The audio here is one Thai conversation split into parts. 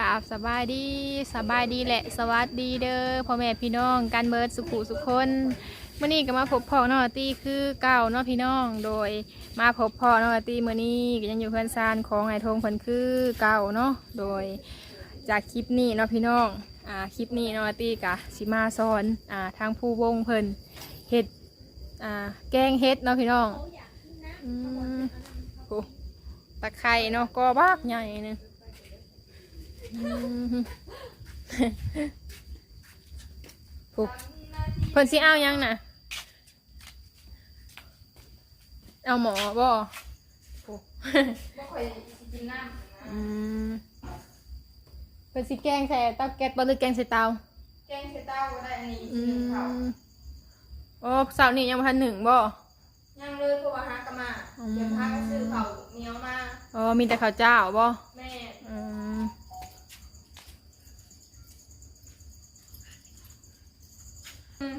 กราบสบายดีสบายดีแหละสวัสดีเด้อพ่อแม่พี่น้องกันเบิร์ดสุขุสุขคนมื่อนี้ก็มาพบพ่อน้องอาตี้คือเก่าเนาะพี่น้องโดยมาพบพ่อน้องอาตี้มื่อนี้ก็ยังอยู่เพื่อนซานของไอทงเพิ่นคือเก่าเนาะโดยจากคลิปนี้เนาะพี่น้องอ่าคลิปนี้น้องอาตี้กะสิมาสอนอ่าทางผู้วงเพิ่นเฮ็ดอ่าแกงเฮ็ดเนาะพี่น้องอืมโอ้ตะไคร่เนาะก็บากใหญ่นึง อืมปุ๊บเพิ่นสิเอายังน่ะ เอาหมอบ่ปุ๊บบ่ค่อยสิกินน้อืมเพิ่นสิแกงใส่เตาแก๊สบ่หรือแกงใส่เตาำแกงใส่เต้าก็ได้อันนี้อืกินข้าวมโอ้เสาร์นี้ยังบ่ทันหนึ่งบ่ยังเลยเพราะว่าหากะมาอืมเดี๋ยวพาก็ซื้อข้าวเหนียวมาอ๋อมีแต่ข้าวเจ้าบ่ แม่ อืม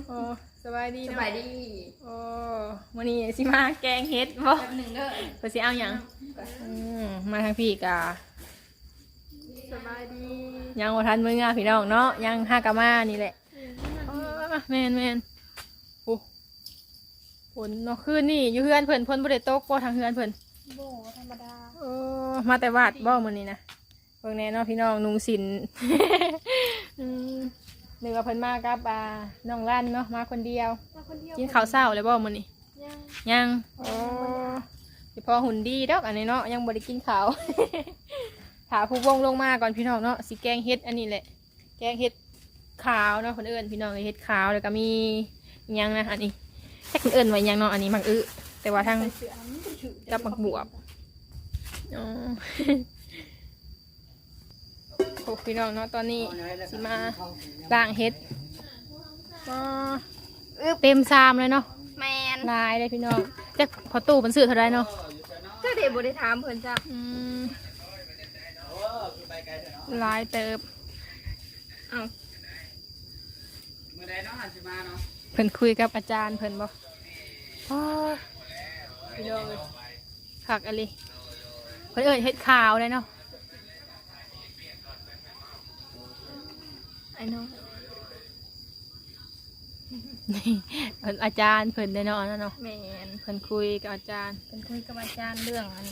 โอ้สบายดีสเนาะบายดีโอ้วันนี้สิมาแกงเฮ็ดบ่แป๊บหนึงเด้อเพื่อสิเอาหยังอืมมาทางพี่กะสบายดียังบ่ทันมื้องาพี่น้องเนาะยังห้ากะมานี่แหละอ๋อแม่นแม่นโอ้ฝนเนาะคืนนี่อยู่เฮือนเพิ่นเพิ่นบ่ได้ตกบ่ทางเฮือนเพิ่น โบธรรมดาโอ้มาแต่วาดบ่มื้อนี้นะเบิ่งแน่เนาะพี่น้องนุงสินอืม นึกว่าเพิ่นมากับอ่าน้องลั่นเนาะมาคนเดียว มาคนเดียวกินข้าวเช้าเลยบ่มื้อนี้ยังยังโอ้เฉพาะหุ่นดีดอกอันนี้เนาะยังบริกินข้าวถาผู้วงลงมาก่อนพี่น้องเนาะสิแกงเฮ็ดอันนี้แหละ แกงเฮ็ดขาวเนาะคนเอื่นพี่น้องเฮ็ดขาวแล้วก็มีอิหยังนะอันนี้แค่คนเอื่นไว้อิหยังเนาะอันนี้มักอึแต่ว่าทางเสือมันถือกับมักบวบอ๋อ โอ้พี่น้องเนาะตอนนี้สิมาล้างเฮ็ดอ๋อเต็มซามเลยเนาะแมนลายเลยพี่น้องแต่พอตู้มันซื้อเท่าไรเนาะเจ้าเด็บ่ได้ถามเพิ่นจ้ะอืมลายเติบเอ้ามื่อใดเนาะหันสิมาเนาะเพิ่นคุยกับอาจารย์เพิ่นบอกอ๋อพี่น้องเลยผักอะไรเพิ่นเอ่ยเฮ็ดขาวเลยเนาะ ไอ้น้องนี่เพิ่นอาจารย์เพิ่นได้เนาะนั่นเนาะแมนเพิ่นคุยกับอาจารย์เป็นคุยกับอาจารย์เรื่องอัน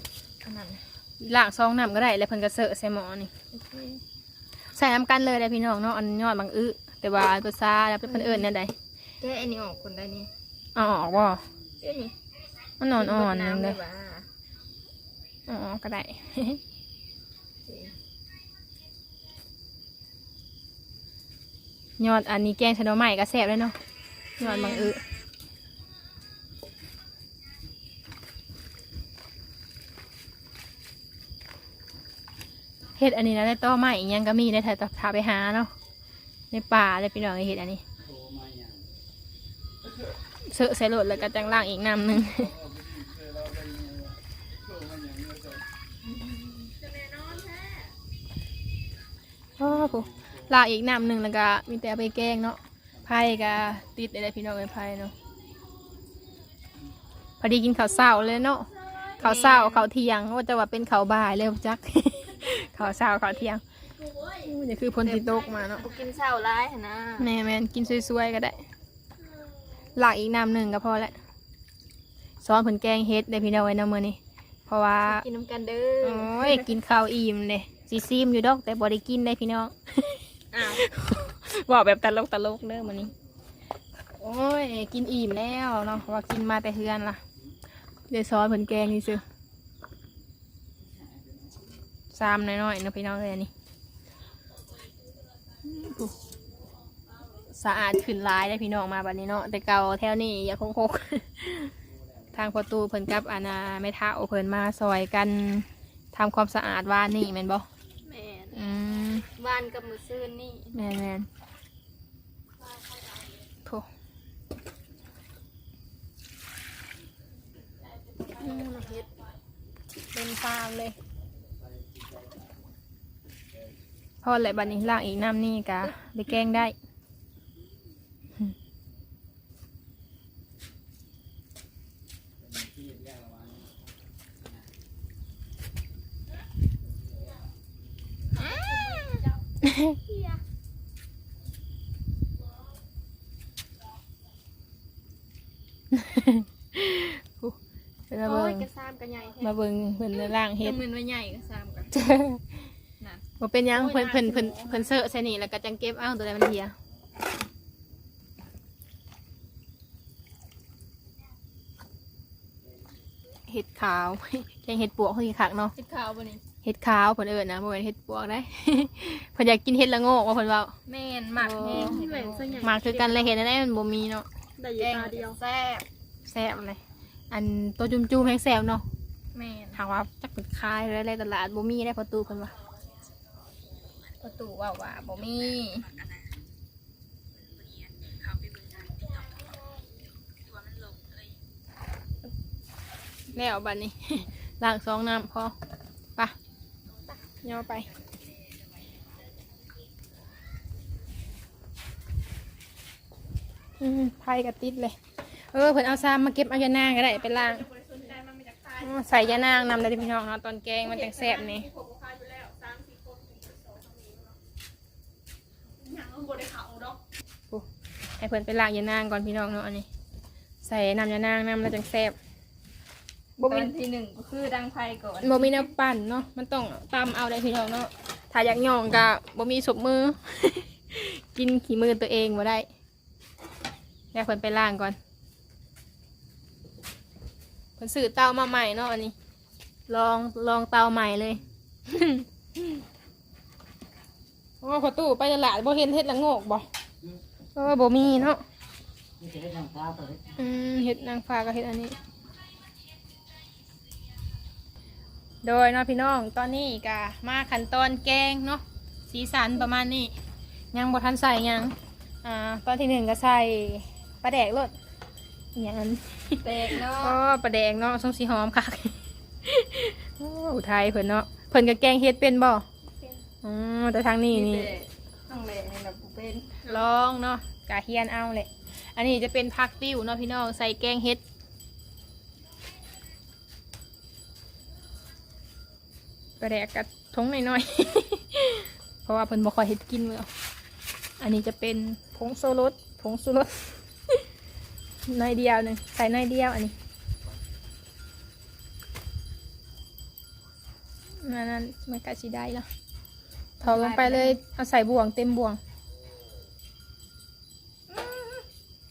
อันนั้นล้างซองน้ำก็ได้แล้วเพิ่นก็เสอะใส่หม้อนี่โอเคใส่น้ำกันเลยได้พี่น้องเนาะอันยอดบางอึแต่ว่าอันภาษาแล้วเพิ่นเอิ้นนั่นใดแกะอันนี้ออกคนได้นี่เอาออกบ่เอ้ยนี่มันนอนอ่อนๆนึงเลเลยยว่าอ๋อก็ได้ ยอดอันนี้แกงชะโนอใหม่ก็แซ่บเลยเนาะยอดบางอึเห็ดอันนี้นะได้ต้อใหม่ยังก็มีได้ถ่ายถาไปหาเนาะในป่าเลยพี่น้องไอเห็ดอันนี้เสือใส่โหลดแล้วก็จังล่างอีกน้ำหนึ่งโอ้โห ลากอีกน้ำหนึ่งแล้วก็มีแต่เอาไปแกงเนาะไผ่ก็ติดได้พี่น้องไอ้ไผ่เนาะพอดีกินข้าวเช้าเลยเนาะข้าวเช้าข้าวเที่ยงว่าจะว่าเป็นข้าวบ่ายเลยจักข้าวเช้าข้าวเที่ยงอู้นี่คือพลที่ตกมาเนาะบ่กินเช้าร้ายหั่นนะแม่แม่นกินสวยๆก็ได้ลากอีกน้ำหนึ่งก็พอละซ้อนผลแกงเฮ็ดได้พี่น้องไว้เนาะมื้อนี้เพราะว่ากินน้ำกันเด้โอ้อยกินข้าวอิ่มเลยซีซีมอยู่ดอกแต่บ่ได้กินได้พี่น้อง อ้าวบอกแบบตลกตลกเด้อมันนี้ โอ้ย กินอิ่มแล้วเนาะเพราะว่ากินมาแต่เฮือนล่ะเดี๋ยวซอสเพิ่นแกงนี่ซื้อซามน้อยๆเนาะพี่น้องเลยอันนี่สะอาดขึ้นหลายได้พี่น้องมาบัดนี้เนาะแต่เก่าแถวนี้อย่าคงคกทางประตูเพิ่นกับอาณาไม่ท้าเพิ่นมาซอยกันทำความสะอาดว่านนี่แม่นบ่แม่นอืม บ้านกับมือซื่นนี่แมนแมนโถอืมเฮ็ดเป็นฟางเลย พอแหละบัดนี้ล่างอีกน้ำนี่กะไปแกงได้ มาโอ้เบิ่ยงกระซ้ำกระใหญ่แท้มาเบิ่งเพิ่นล่างเฮ็เฮ็ดดมือว่าใหญ่กระซ้ำกันนั่นบ่เป็นหยังโอ้ยเพิ่นเพิ่นน่าสิเพิ่นโม้เพิ่นเซอะใส่นี่แล้วก็จังเก็บเอาตัวใดมันเหียเห็ดขาวแกงเห็ดปวกคือคักเนาะเฮ็ดขาวบ่นี่ เห็ดขาวเพิ่นเอิ้นนะบ่แม่นเห็ดปวกได้ เพิ่นอยากกินเห็ดละโงกว่าเพิ่นเว้าแม่นหมักแห้งโอ้เห็ดส่วนใหญ่มาคือกันเลยเห็นอันนั้นมันบ่มีเนาะได้อยู่ตาเดียวแซ่บแซ่บเลย อันตัวจุ่มๆแห้งแซ่บเนาะแม่นถามว่าจักเป็นคายอะไรในตลาดบ่มีได้ประตูเพิ่นว่าประตูว่าว่าบ่มีแล้วบัดนี้ ล้างซองน้ำพอไปะ ย่อไป อืมไผ่กับติดเลย เออเพิ่นเอาซ้ำมาเก็บเอายานางก็ได้ไปล้างอ๋อใส่ยานางนำได้ที่พี่น้องเนาะตอนแกงมันจังแซ่บนี่ให้เพิ่นไปล้างยานางก่อนพี่น้องเนาะอันนี้ ใส่น้ำยานางน้ำแล้วจังแซ่บ บ่มีที่หนึ่งก็คือดังไฟก่อนบ่มีน้ำปั่นเนาะมันต้องตำเอาได้พี่น้องเนาะถ้าอยากย่องก็บ่มีศพมือ กินขี้มือตัวเองบ่ได้แล้วเพิ่นไปล้างก่อนเพิ่นซื้อเตามาใหม่เนาะอันนี้ ลองลองเตาใหม่เลย โอ้ขอตู้ไปตลาดบ่เห็นเฮ็ดละโงกบ่เพราะว่าบ่มีเนาะ นี่จะได้ทำข้าวตัวนี้อืมเห็ดนางฟ้ากับเห็ดอันนี้ โดยเนาะพี่น้องตอนนี้กะมาขั้นตอนแกงเนาะสีสันประมาณนี้ยังบ่ทันใส่หยังอ่าตอนที่หนึ่งก็ใส่ปลาแดกรสอหย่างนั้นแตกเนาะก็ปลาแดกเนาะส้มสีหอมคักโอ้อุทัยเพิ่นเนาะเพิ่นก็แกงเฮ็ดเป็นบ่อืมแต่ทางนี้นี่ต้องแหลนี่แบบเป็นลองเนาะกะเฮียนเอาเลยอันนี้จะเป็นผักติ้วเนาะพี่น้องใส่แกงเฮ็ด กระแดกกระทงหน่อยๆ เพราะว่าเพิ่นบ่ค่อยเฮ็ดกินเมื่ออันนี้จะเป็นผงโซรสผงซูรสน้อยเดียวหนึ่งใส่น้อยเดียวอันนี้นั่นนั่นมันกะสิได้แล้วถอดลงไปเลย เอาใส่บ่วงเต็มบ่วง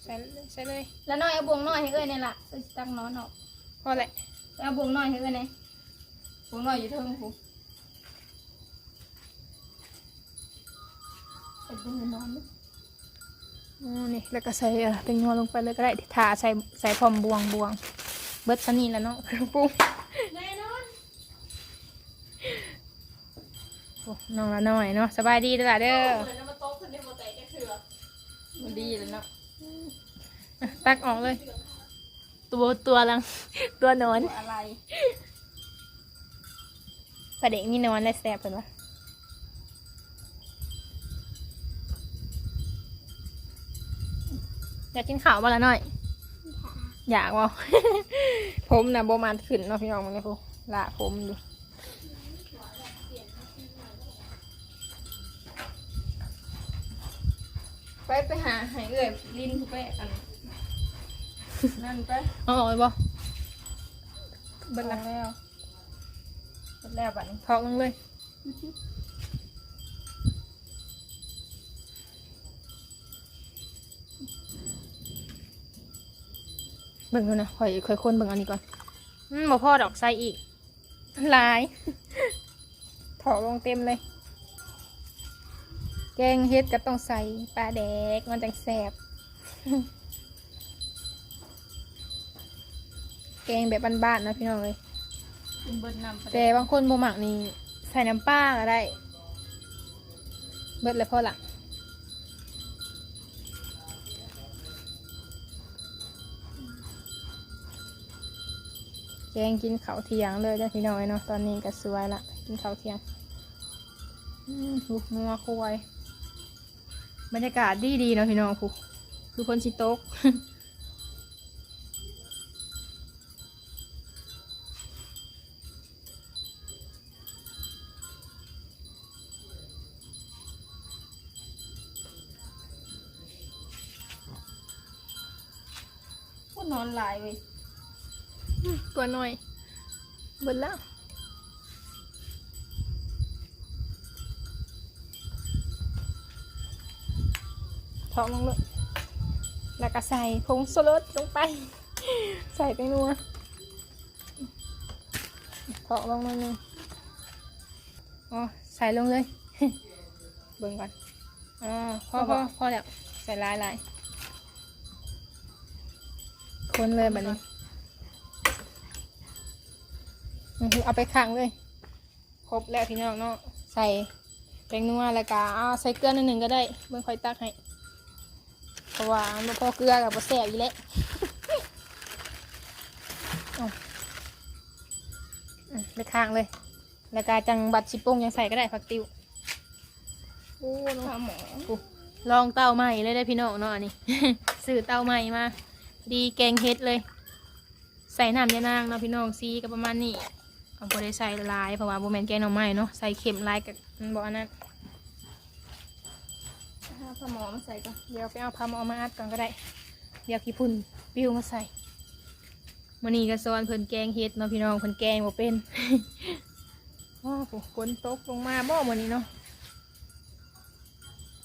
ใส่ใส่เลย แล้วน้อยเอาบวงน้อยให้เอ้ยนี่ล่ะเอ้ยตั้งนอนออกพอแหละเอาบวงน้อยให้เอ้ยนี่ บวงน้อยอยู่เทิงกูเป็นบวงนอนดิอ๋อนี่แล้วก็ใส่เอ่อเป็นงัวลงไปเลยก็ได้ถ่าใส่ใส่พร้อมบวงบวง เบิดซะนี่แล้วเนาะปุ้งแน่นอนโอ้น้องละน้อยเนาะสบายดีเด้อล่ะเด้อ เหมือนเอามาโต๊ะคนเดียวมาแตะแค่เถื่อมันดีเลยเนาะอะตักออกเลย ตัวตัวลัง ตัวนอน อะไร ปลาเด็กนี่นอนและแซ่บเพิ่นวะอยากกินข้าวบ่ละน้อย อยากบ่ผมนะบ่มันขึ้นเนาะพี่น้องมึงเลยพูละผมดูไปไปหาให้เอ้ยลิ้นไปอันนั่นไปเอาออกไปบ่เบิดแล้วเบิด แล้วบัดนี้ถอกลงเลย เบิ่งดูนะข่อยข่อยคนเบิ่งอันนี้ก่อนอืมบ่พอดอกใส่อีกหลาย ถอกลงเต็มเลย แกงเฮ็ดก็ต้องใส่ปลาแดกมันจังแซ่บแกงแบบบ้านๆนะพี่น้องเลย กินเบิดน้ำแต่บางคนบ่หมักนี่ใส่น้ำปลาก็ได้ เบิดเลยพอละแกงกินข้าวเที่ยงเลยจ้ะพี่น้อยเนาะตอนนี้ก็สวยละกินข้าวเที่ยงอืมลูกงัวควายบรรยากาศดีดีเนาะพี่น้องคือคนสิโต๊ก นอนหลายเว้ยตัวหน่อยเบิดแล้วถอดลงเลยแล้วก็ใส่ผงชูรสลงไป ใส่ไปนัวถอดลงหน่อยหนึงอ๋อใส่ลงเลย เบิ่งก่อนอ๋อพอพอพอแล้ว ใส่ลายลาย คนเลยแบบนี้อือหือเอาไปขังเลย ครบแล้วพี่น้องเนาะ ใส่แป้งนัวแล้วก็เอาใส่เกลือหนิดหนึ่งก็ได้เบิ่งค่อยตักให้ เพราะว่าบ่พอเกลือกับบ่แซ่บอีกแล้วเอาอืมไปข้างเลย แล้วก็จังบัดชิปงยังใส่ก็ได้ผักติวโอ้เนาะพาหมอลองเตาใหม่เลยได้อพี่น้องเนาะอันนี้ซื้อเตาใหม่มา ดีแกงเฮ็ดเลย ใส่น้ำยานางเนาะพี่น้องซีก็ประมาณนี้เอาพอได้ใส่ลายเพราะว่าโบแมนแกงหน่อไม้เนาะใส่เข็มลายกับมันบอกอันนั้นถ้าพาหมอมาใส่ก่อนเดี๋ยวไปเอาพาหมอมาอัดก่อนก็ได้ เดี๋ยวขี้พุ่นปิ้วมาใส่มันนี้ก็สอนเพิ่นแกงเฮ็ดเนาะพี่น้องเพิ่นแกงบ่เป็นว้าวฝนตกลงมาบ่มื้อนี้เนาะ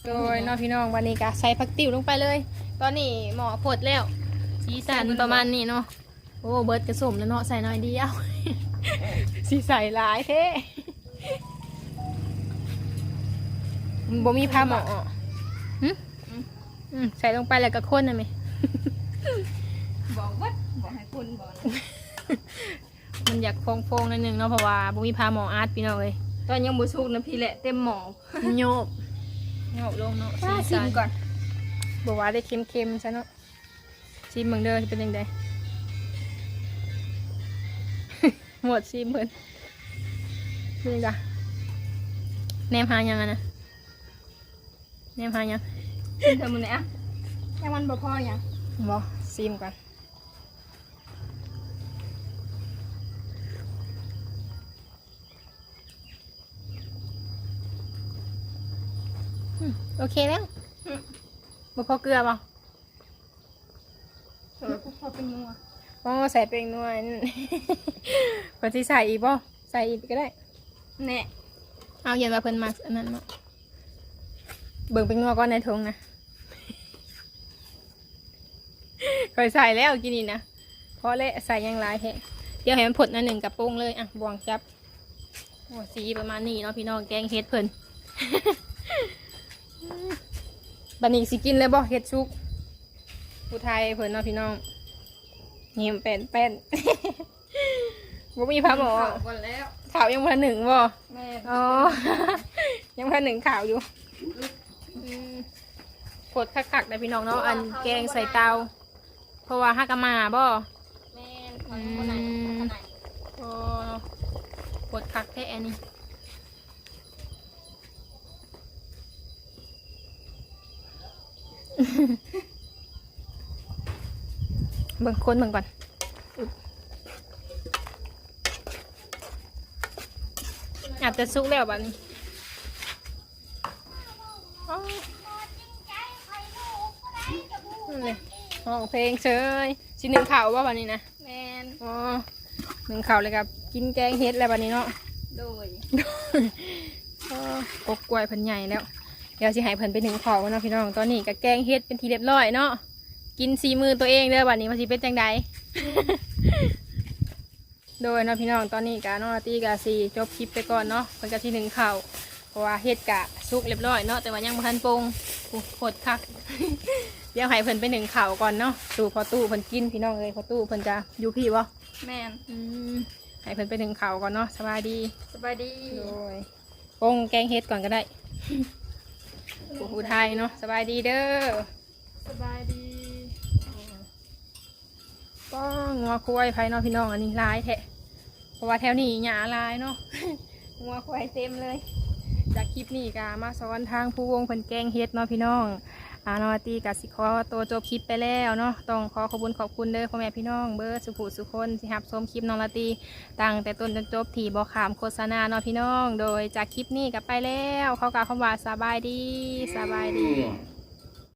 โดยเนาะพี่น้องวันนี้ก็ใส่ผักติ๋วลงไปเลย ตอนนี้หมอพดแล้ว สีสันประมาณนี้เนาะโอ้เบิร์ดกระสมแล้วเนาะใส่หน่อยเดียว สีใส่หลายเท่บ่มีผ้าหมอหึอืมใส่ลงไปแล้วก็ข้นนะไหมบอกว่าบอกให้คุณบอกนะมันอยากโฟงๆนิดนึงเนาะเพราะว่าบ่มีผ้าหมออาร์ตพี่น้องเลยตอนยังบุชุกนะพี่แหละเต็มหมอโยบโยบลงเนาะป้าสีชิสัมนก่อนบอกว่าได้เค็มๆซะเนาะ ชิมเมืองเด้อสิเป็นยังไงหมดชิมเพิ่นนี่จ้ะแนมหายังอะนะแนมหายังชิมเธอมันไหนอะยังมันบ่พอยังบอซิมก่อนอืมโอเคแล้วบ่พอเกลือบ่ เออพอเป็นนัวอ๋อใส่เป็นนวลพอที่ใส่อีกบ่ใส่อีกก็ได้ แน่เอาเย็นมาเพิ่นมาอันนั้นเนาะเบิ่งเป็นนัวก้อนในทงนะเคยใส่แล้วกินนี่นะเพราะเละใส่อยังหลายแท้เดี๋ยวให้มันผดอันหนึ่งกับโป้งเลยอะบวงจับโอ้สีประมาณนี้เนาะพี่น้องแกงเฮ็ดเพิ่นบันนี้สิกินเลยบ่เฮ็ดชุก ผู้ไทยเพิ่นเนาะพี่น้องนี่มันเป็นเป็นบ่มีพระหมอเาก่อนแล้วข่าวยังพันหนึ่งบ่แม่อ๋อยังพันหนึ่งข่าวอยู่อืมกดคักๆนะพี่น้องเนาะอันแกงใส่เตาเพราะว่าฮักกะมาบ่แม่คนคนไหนคนไหนโอ้กดคักแท้อันนี้ เบิ่งคนเบิ่งก่อนอึ๊บอาจจะสุกแล้วบัดนี้อ๋อนั่นเลยห้องเพลงเชยชิ้นหนึ่งข่าวว่าบัดนี้นะแม่นอ๋อหนึ่งข่าวเลยครับ กินแกงเฮ็ดแล้วบัดนี้เนาะโดยก็กกกล้วยเพิ่นใหญ่แล้ว เดี๋ยวสิให้เพิ่นไปหนึ่งข่าวกันเนาะพี่น้อง ตอนนี้กับแกงเฮ็ดเป็นทีเรียบร้อยเนาะ กินสีมือตัวเองเด้อบัดนี้มันสิเป็นจังใด โดยเนาะพี่น้องตอนนี้กะน้องอาร์ตี้กะสีจบคลิปไปก่อนเนาะเพิ่นกะที่หนึ่งข่าวเพราะว่าเฮ็ดกะสุกเรียบร้อยเนาะแต่ว่ายังบ่ทันปรุงโอ้โคตรคัก เดี๋ยวให้เพิ่นไปหนึ่งข่าวก่อนเนาะสู่พอตู้เพิ่นกินพี่น้องเลยพอตู้เพิ่นจะอยู่พี่บ่แม่นอืมให้เพิ่นไปหนึ่งข่าวก่อนเนาะสบายดีสบายดีโดยปงแกงเฮ็ดก่อนก็ได้ผู้ผู้ไทยเนาะสบายดีเด้อ สบายดี ป้องงัวควายภายเนอกพี่น้องอันนี้ลายแทะเพราะว่าแถวนี้หญ้าลายเนาะงัวควายเต็มเลย จากคลิปนี้ก็มาสอนทางผู้วงเพิ่นแกงเฮ็ดเนาะพี่น้องอานอตีกับสิขอตัวจบคลิปไปแล้วเนาะต้องขอขอบคุณขอบคุณเด้อพ่อแม่พี่น้องเบิร์สุขุสุคนสิหับชมคลิปน้องลาตีตั้งแต่ต้นจนจบที่บอขามโฆษณาเนาะพี่น้อง โดยจากคลิปนี้ก็ไปแล้ว เขากล่าวคำว่าสบายดีสบายดี